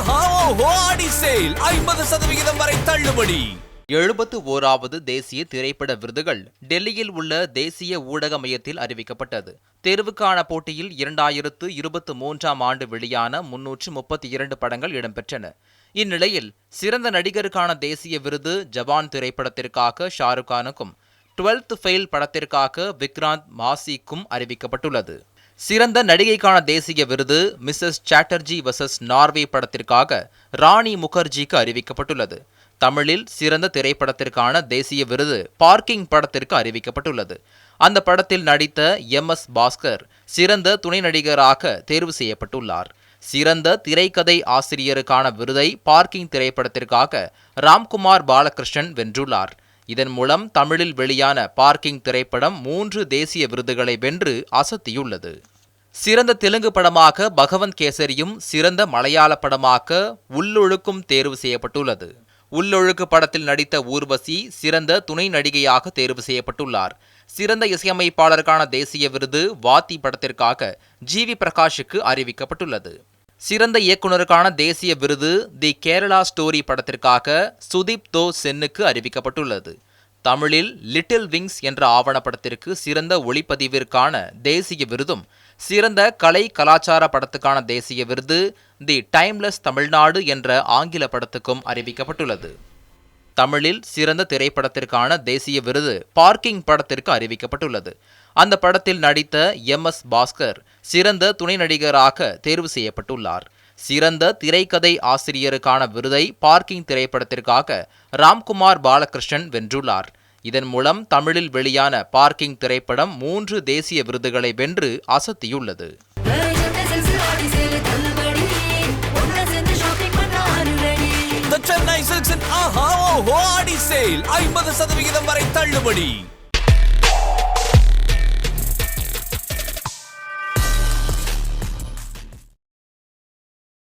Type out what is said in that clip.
Sale. ஐம்பது சதவிகிதம் வரை தள்ளுபடி. எழுபத்து ஓராவது தேசிய திரைப்பட விருதுகள் டெல்லியில் உள்ள தேசிய ஊடக மையத்தில் அறிவிக்கப்பட்டது. தேர்வுக்கான போட்டியில் இரண்டாயிரத்து இருபத்து மூன்றாம் ஆண்டு வெளியான முன்னூற்று முப்பத்தி இரண்டு படங்கள் இடம்பெற்றன. இந்நிலையில் சிறந்த நடிகருக்கான தேசிய விருது ஜவான் திரைப்படத்திற்காக ஷாருக் கானுக்கும் டுவெல்த் ஃபெயில் படத்திற்காக விக்ராந்த் மாசிக்கும் அறிவிக்கப்பட்டுள்ளது. சிறந்த நடிகைக்கான தேசிய விருது மிஸ்ஸஸ் சாட்டர்ஜி வர்சஸ் நார்வே படத்திற்காக ராணி முகர்ஜிக்கு அறிவிக்கப்பட்டுள்ளது. தமிழில் சிறந்த திரைப்படத்திற்கான தேசிய விருது பார்க்கிங் படத்திற்கு அறிவிக்கப்பட்டுள்ளது. அந்த படத்தில் நடித்த எம் எஸ் பாஸ்கர் சிறந்த துணை நடிகராக தேர்வு செய்யப்பட்டுள்ளார். சிறந்த திரைக்கதை ஆசிரியருக்கான விருதை பார்க்கிங் திரைப்படத்திற்காக ராம்குமார் பாலகிருஷ்ணன் வென்றுள்ளார். இதன் மூலம் தமிழில் வெளியான பார்க்கிங் திரைப்படம் மூன்று தேசிய விருதுகளை வென்று அசத்தியுள்ளது. சிறந்த தெலுங்கு படமாக பகவந்த் கேசரியும் சிறந்த மலையாள படமாக உள்ளொழுக்கும் தேர்வு செய்யப்பட்டுள்ளது. உள்ளொழுக்கு படத்தில் நடித்த ஊர்வசி சிறந்த துணை நடிகையாக தேர்வு செய்யப்பட்டுள்ளார். சிறந்த இசையமைப்பாளருக்கான தேசிய விருது வாத்தி படத்திற்காக ஜி வி பிரகாஷுக்கு அறிவிக்கப்பட்டுள்ளது. சிறந்த இயக்குனருக்கான தேசிய விருது தி கேரளா ஸ்டோரி படத்திற்காக சுதீப் தோ சென்னுக்கு அறிவிக்கப்பட்டுள்ளது. தமிழில் லிட்டில் விங்ஸ் என்ற ஆவணப்படத்திற்கு சிறந்த ஒளிப்பதிவிற்கான தேசிய விருதும் சிறந்த கலை கலாச்சார படத்துக்கான தேசிய விருது தி டைம்லெஸ் தமிழ்நாடு என்ற ஆங்கில படத்துக்கும் அறிவிக்கப்பட்டுள்ளது. தமிழில் சிறந்த திரைப்படத்திற்கான தேசிய விருது பார்க்கிங் படத்திற்கு அறிவிக்கப்பட்டுள்ளது. அந்த படத்தில் நடித்த எம் எஸ் பாஸ்கர் சிறந்த துணை நடிகராக தேர்வு செய்யப்பட்டுள்ளார். சிறந்த திரைக்கதை ஆசிரியருக்கான விருதை பார்க்கிங் திரைப்படத்திற்காக ராம்குமார் பாலகிருஷ்ணன் வென்றுள்ளார். இதன் மூலம் தமிழில் வெளியான பார்க்கிங் திரைப்படம் மூன்று தேசிய விருதுகளை வென்று அசத்தியுள்ளது. சென்னை Chennai ஆஹா ஓஹோ ஆடி சேல் ஐம்பது சதவிகிதம் வரை தள்ளுபடி.